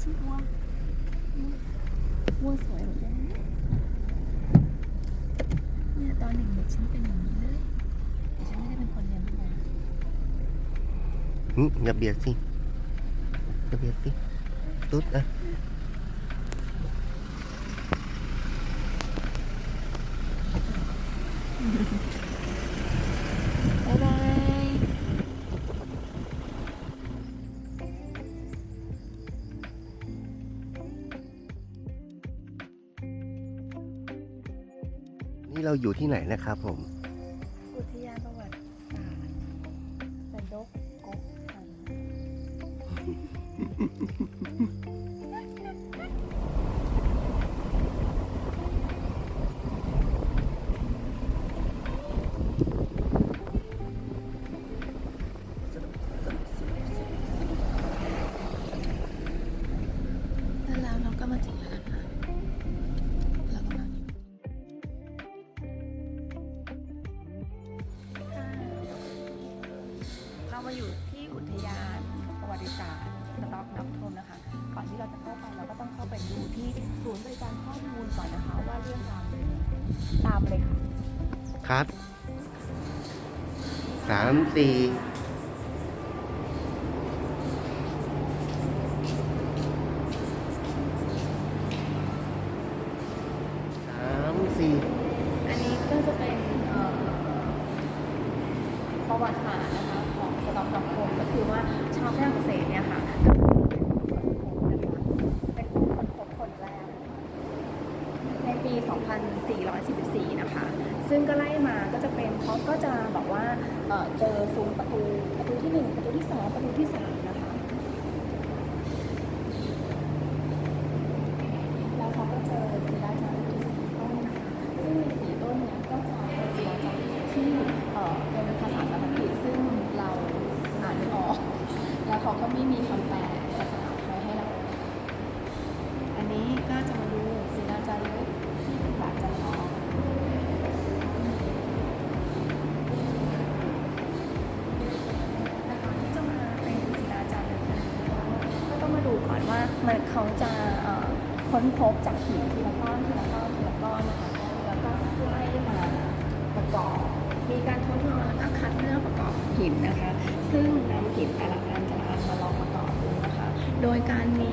ชิวัววัวสวยจังเนี่ยตอนหนึ่งเด็กฉันเป็นอย่างนี้เลยแต่ฉันไม่ได้เป็นคนเลี้ยงวัวหึอย่าเบียดสิอย่าเบียดสิตุ๊ดอะบ๊ นี่เราอยู่ที่ไหนนะครับผม ติศาสตร์สต็อกน้ำทมนะคะ ก่อนที่เราจะเข้าไปเราก็ต้องเข้าไปดูที่ศูนย์บริการข้อมูลก่อนนะคะว่าเรื่องราวเป็นยังไงตามเลยค่ะ ครับสามสี่ อันนี้ก็จะเป็นเอ่อประวัติศาสตร์นะคะของสต็อกน้ำทมก็คือว่าชาวฝรั่งเศสเนี่ยค่ะเป็นผู้ค้นพบคนแรก ใน ปี 2444 นะคะ ซึ่งก็ไล่มาก็จะเป็นเขาก็จะบอกว่าเจอซุ้มประตูประตูที่ 1 ประตูที่ 2 ประตูที่ 3 มันเขาจะค้นพบจากหินทีละก้อนทีละก้อนทีละก้อนนะคะแล้วก็ไล่มาประกอบมีการทดลองแล้วก็คัดเลือกประกอบหินนะคะ ซึ่งนำหินแต่ละอันแต่ละอันมาลองประกอบดูนะคะ โดยการมี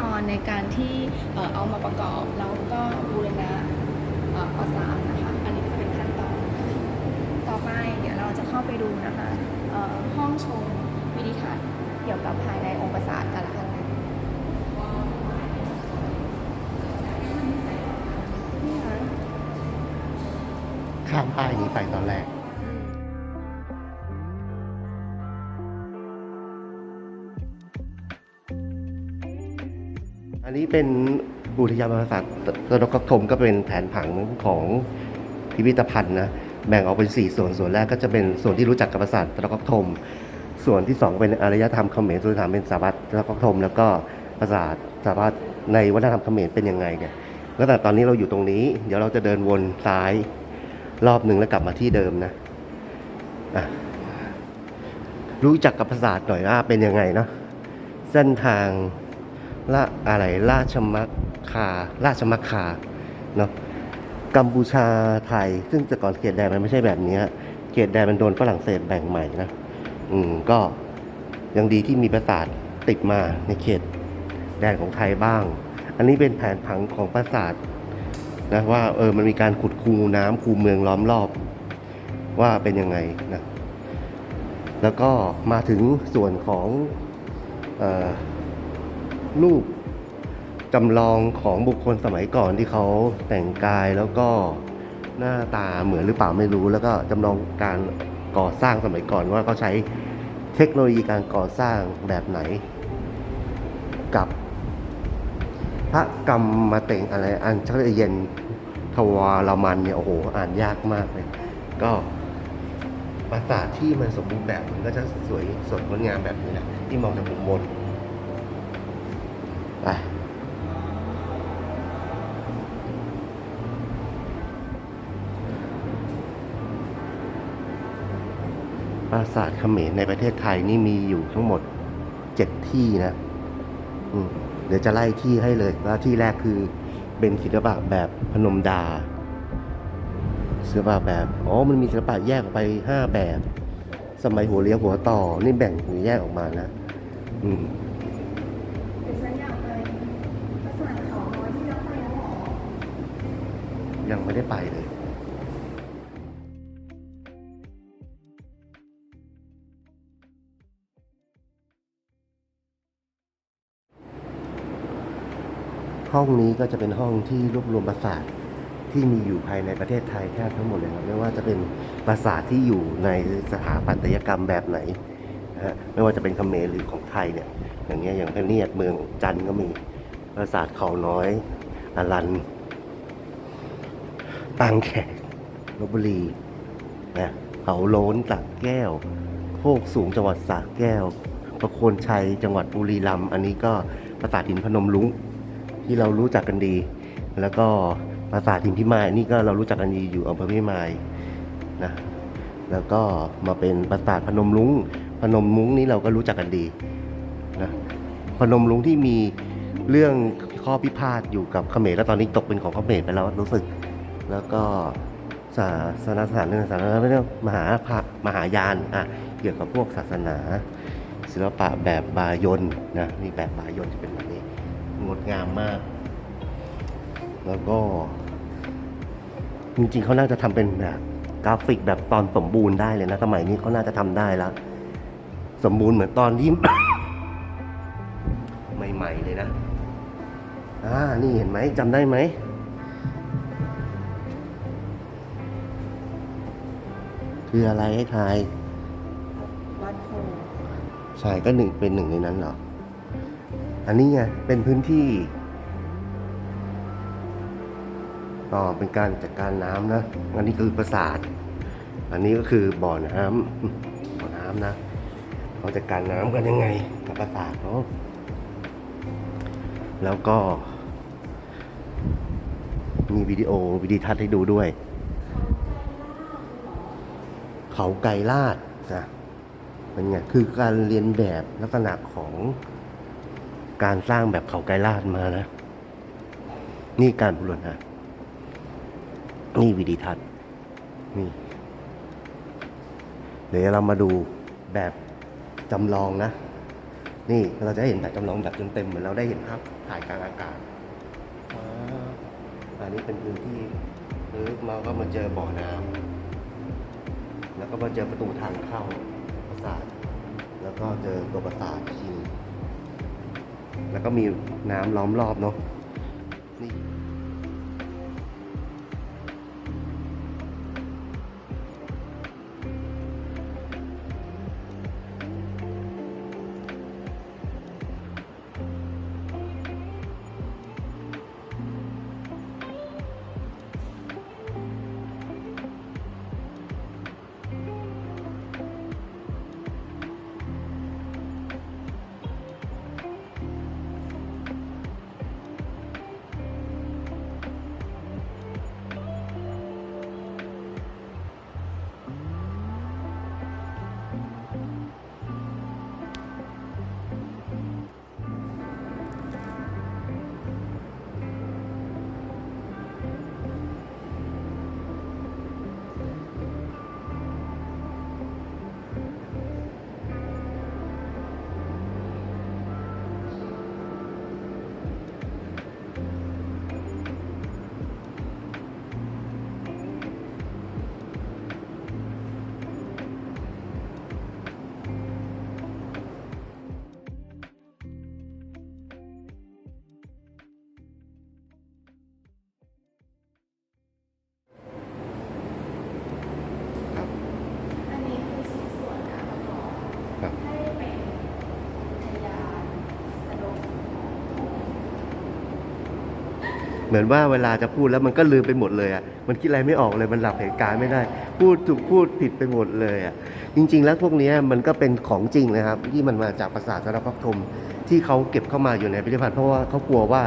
ตอนในการที่เอามาประกอบแล้วก็บูรณะเอ่อประสานนะคะอันนี้ก็จะเป็นขั้นตอน ต่อไปเดี๋ยวเราจะเข้าไปดูนะคะห้องชมวิดีทัศน์เกี่ยวกับภายในองค์ปราสาทแต่ละอันนี่ะข้ามป้ายนี้ไปตอนแรก อันนี้เป็นอุทยานประวัติศาสตร์ตะนกกทมก็เป็นแผนผังของพิพิธภัณฑ์นะแบ่งออกเป็น 4 ส่วนส่วนแรกก็จะเป็นส่วนที่รู้จักกับปราสาทตะนกกทม ส่วนที่ 2 เป็นอารยธรรมเขมรส่วนที่สามเป็นสถาปัตย์ตะนกกทม แล้วก็ปราสาทสถาปัตย์ในวัฒนธรรมเขมรเป็นยังไงเนี่ยแล้วแต่ตอนนี้เราอยู่ตรงนี้ เดี๋ยวเราจะเดินวนซ้ายรอบหนึ่งแล้วกลับมาที่เดิมนะะรู้จักกับปราสาทหน่อยว่าเป็นยังไงเนาะเส้นทาง ละอะไรราชมักคาราชมักคาเนาะกัมพูชาไทย ซึ่งแต่ก่อนเขตแดนมันไม่ใช่แบบนี้เขตแดนมันโดนฝรั่งเศสแบ่งใหม่นะอืมก็ยังดีที่มีปราสาทติดมาในเขตแดนของไทยบ้าง อันนี้เป็นแผนผังของปราสาทนะว่าเออมันมีการขุดคูน้ำคูเมืองล้อมรอบ ว่าเป็นยังไงนะแล้วก็มาถึงส่วนของออ รูปจำลองของบุคคลสมัยก่อนที่เขาแต่งกายแล้วก็หน้าตาเหมือนหรือเปล่าไม่รู้ แล้วก็จำลองการก่อสร้างสมัยก่อนว่าเขาใช้เทคโนโลยีการก่อสร้างแบบไหน กับ พระกรรมมาเต็งอะไร อันชักเย็นทวารมันเนี่ยโอ้โหอ่านยากมากเลย ก็ปราสาทที่มันสมบูรณ์แบบมันก็จะสวยสดงดงามแบบนี้แหละที่มองจากมุมบน ไปปราสาทเขมรในประเทศไทยนี่มีอยู่ทั้งหมดเจ็ดที่นะเดี๋ยวจะไล่ที่ให้เลยว่าที่แรกคือเป็นศิลปะแบบพนมดา ศิลปะแบบ อ๋อ มันมีศิลปะแยกออกไปห้าแบบ สมัยหัวเลี้ยวหัวต่อ นี่แบ่งหรือแยกออกมานะ อืม ดิฉันอยากไปปราสาทเขาน้อยที่เราไปแล้วเหรอ ยังไม่ได้ไปเลยห้องนี้ก็จะเป็นห้องที่รวบรวมปราสาทที่มีอยู่ภายในประเทศไทยแทบทั้งหมดเลยครับไม่ว่าจะเป็นปราสาทที่อยู่ในสถาปัตยกรรมแบบไหนนะฮะไม่ว่าจะเป็นเขมรหรือของไทยเนี่ย อย่างเงี้ยอย่างพระเนียดเมืองจันทร์ก็มีปราสาทเขาน้อยอรัน บางแขกลบบุรีนะเขาโล้นสระแก้ว โคกสูงจังหวัดสระแก้ว ประโคนชัยจังหวัดบุรีรัมย์อันนี้ก็ปราสาทหินพนมลุงที่เรารู้จักกันดี แล้วก็ปราสาทหินพิมายนี่ก็เรารู้จักกันดีอยู่อำเภอพิมายนะแล้วก็มาเป็นปราสาทพนมลุงพนมมุ้งนี่เราก็รู้จักกันดีนะพนมลุงที่มีเรื่องข้อพิพาทอยู่กับเขมรแล้วตอนนี้ตกเป็นของเขมรไปแล้วรู้สึก แล้วก็ศาสนาสถานหนึ่งศาสนาไม่ใช่มหาพระมหายานอะเกี่ยวกับพวกศาสนา ศิลปะแบบบายนนะนี่แบบบายนจะเป็นแบบนี้งดงามมาก แล้วก็ จริงๆเขาน่าจะทำเป็นแบบกราฟิกแบบตอนสมบูรณ์ได้เลยนะสมัยนี้เขาน่าจะทำได้แล้วสมบูรณ์เหมือนตอนที่ใหม่ ๆ เลยนะอ่านี่เห็นไหมจำได้ไหม คืออะไรให้ทายวัดโพใช่ก็หนึ่งเป็นหนึ่งในนั้นเหรอ อันนี้ไงเป็นพื้นที่อ๋อเป็นการจัดการน้ำนะ อันนี้คือปราสาท อันนี้ก็คือบ่อน้ำบ่อน้ำนะเขาจัดการน้ำกันยังไงกับปราสาทเนาะแล้วก็มีวิดีโอวิดีทัศน์ให้ดูด้วย เขาไกรลาดนะเป็นไงคือการเรียนแบบลักษณะของการสร้างแบบเขาไกรลาดมานะ นี่การบุรณะนี่วิดีทัศน์นี่ เดี๋ยวเรามาดูแบบจำลองนะ นี่เราจะเห็นแบบจำลองแบบเต็มๆเหมือนเราได้เห็นภาพถ่ายกลางอากาศอ่าอันนี้เป็นพื้นที่หรือมาก็มาเจอบ่อน้ำแล้ว ก็มาเจอประตูทางเข้าปราสาท แล้วก็เจอตัวปราสาทจริงแล้วก็มีน้ำล้อมรอบเนาะนี่ ครับเหมือนว่าเวลาจะพูดแล้วมันก็ลืมไปหมดเลยอะ มันคิดอะไรไม่ออกเลย มันหลับเหตุการณ์ไม่ได้ พูดถูกพูดผิดไปหมดเลยอะ จริง ๆ แล้วพวกนี้มันก็เป็นของจริงนะครับ ที่มันมาจากภาษาสารพัดทมที่เขาเก็บเข้ามาอยู่ในพิพิธภัณฑ์เพราะว่าเขากลัวว่า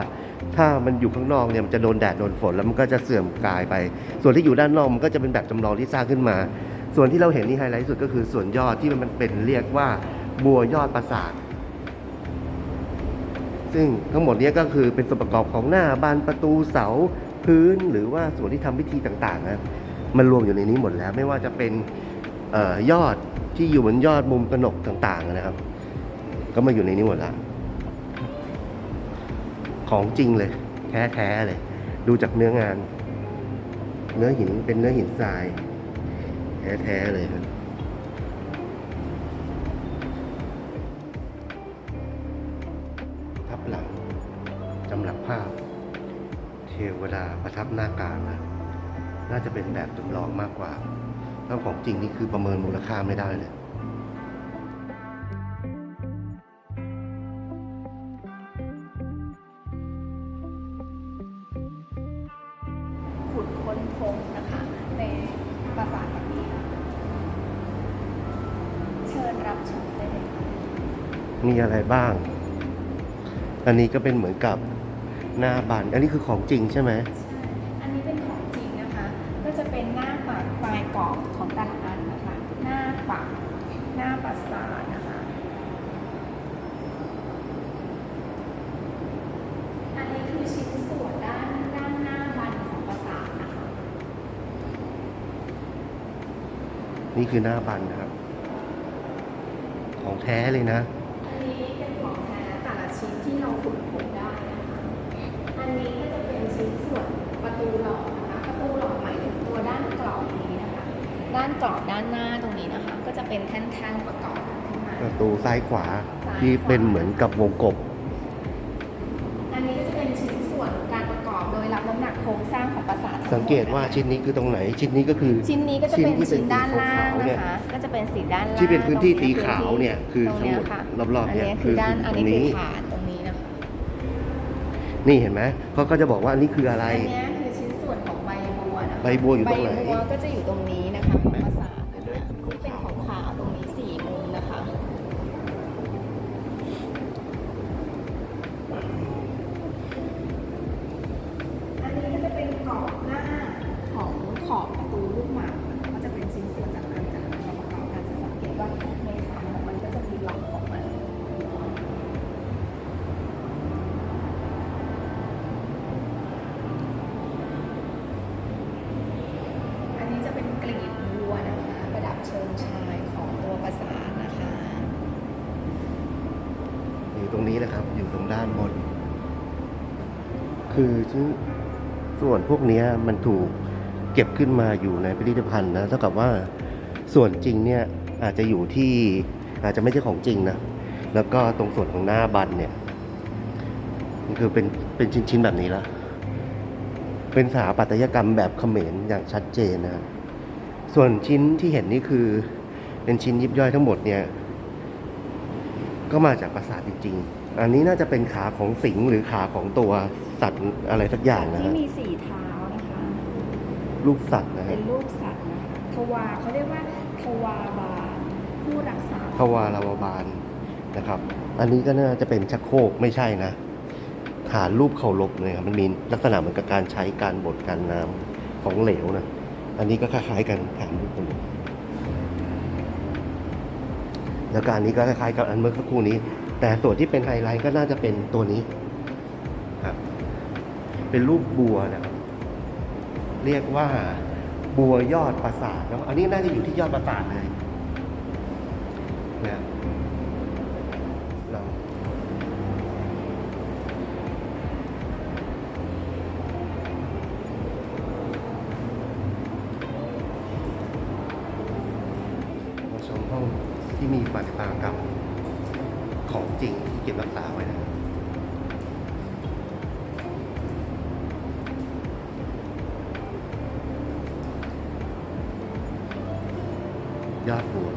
ถ้ามันอยู่ข้างนอกเนี่ยมันจะโดนแดดโดนฝนแล้วมันก็จะเสื่อมกายไป ส่วนที่อยู่ด้านนอกมันก็จะเป็นแบบจำลองที่สร้างขึ้นมา ส่วนที่เราเห็นที่ไฮไลท์สุดก็คือส่วนยอดที่มันเป็นเรียกว่าบัวยอดปราสาทซึ่งทั้งหมดนี้ก็คือเป็นส่วนประกอบของหน้าบานประตูเสาพื้นหรือว่าส่วนที่ทำพิธีต่างๆนะมันรวมอยู่ในนี้หมดแล้วไม่ว่าจะเป็นออยอดที่อยู่บนยอดมุมกระหนกต่างๆนะครับ ก็มาอยู่ในนี้หมดแล้วของจริงเลยแท้ๆเลย ดูจากเนื้องาน เนื้อหินเป็นเนื้อหินทราย แท้ๆเลยครับทับหลังจำหลักภาพ เทวดาประทับหน้ากลางนะน่าจะเป็นแบบจำลองมากกว่าถ้วของจริงนี่คือประเมินมูลค่าไม่ได้เลย มีอะไรบ้าง อันนี้ก็เป็นเหมือนกับหน้าบันอันนี้คือของจริงใช่ไหมใช่อันนี้เป็นของจริงนะคะ ก็จะเป็นหน้าปากปลายกรอบของแต่ละอันนะคะ หน้าปากหน้าปราสาทนะคะ อันนี้คือชิ้นส่วนด้านด้านหน้าบันของปราสาทนะคะ นี่คือหน้าบันนะครับ ของแท้เลยนะ เป็นแท่งๆประกอบกันขึ้นมา ประตูซ้ายขวาที่เป็นเหมือนกับวงกบ อันนี้ก็จะเป็นชิ้นส่วนการประกอบโดยรับน้ำหนักโครงสร้างของปราสาททั้หมดสังเกตว่าชิ้นนี้คือตรงไหน ชิ้นนี้ก็คือ ชิ้นนี้ก็จะเป็นที่ชิ้นด้านล่างขวๆเนี่ยนะคะ ก็จะเป็นสีด้านล่างที่เป็นพื้นที่ตรงสีขาวเนี่ยคือตรงทั้งหมดค่ะรอบๆเนี่ยอันนี้คืคืออด้านตอันรงนี้นี้คือฐานตรงนี้นะคะนี่เห็นไหมเขาก็จะบอกว่าอันนี้คืออะไร อันเนี้ยคือชิ้นส่วนของใบบัวนะคะใบบัวอยู่ตรงไหน ใบบัวก็จะอยู่ตรงนี้นะคะของปรา คือชิ้นส่วนพวกนี้มันถูกเก็บขึ้นมาอยู่ในพิพิธภัณฑ์นะเท่ากับว่าส่วนจริงเนี่ยอาจจะอยู่ที่อาจจะไม่ใช่ของจริงนะแล้วก็ตรงส่วนของหน้าบันเนี่ยมันคือเป็นเป็นชิ้นๆแบบนี้ละเป็นสถาปัตยกรรมแบบเขมรอย่างชัดเจนนะส่วนชิ้นที่เห็นนี่คือเป็นชิ้นยิบย่อยทั้งหมดเนี่ยก็มาจากปราสาทจริง ๆ อันนี้น่าจะเป็นขาของสิงห์หรือขาของตัว สัตว์อะไรสักอย่างนะที่ฮะมีสี่เท้านะคะ รูปสัตว์นะเป็ฮะนลูกสัตว์นะคะทวาเขาเรียกว่าทวาบาลผู้รักษาทวาราวบาลนะครับ อันนี้ก็น่าจะเป็นชักโครกไม่ใช่นะฐานรูปเคารพเลยครับมันมีลักษณะเหมือนกับการใช้การบดการน้ำของเหลวนะอันนี้ก็คล้ายๆกันฐานรูปเคารพแล้วก็อันนี้ก็คล้ายๆกับอันเมื่อสักครู่นี้ แต่ส่วนที่เป็นไฮไลท์ก็น่าจะเป็นตัวนี้ครับ เป็นรูปบัวนะครับเรียกว่าบัวยอดปราสาทเนาะอันนี้น่าจะอยู่ที่ยอดปราสาทเลยนะเรามาชมห้องที่มีปฏิมากรรมของจริงที่เก็บรักษาไว้นะครับ ยอดบัว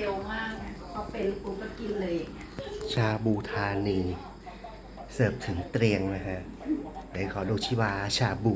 ร็วมากพอเป็นปุ๊บก็กินเลยอย่างเงี้ยชาบูทานี เสิร์ฟถึงเตียงนะฮะเดี๋ยวขอดูชิวาชาบู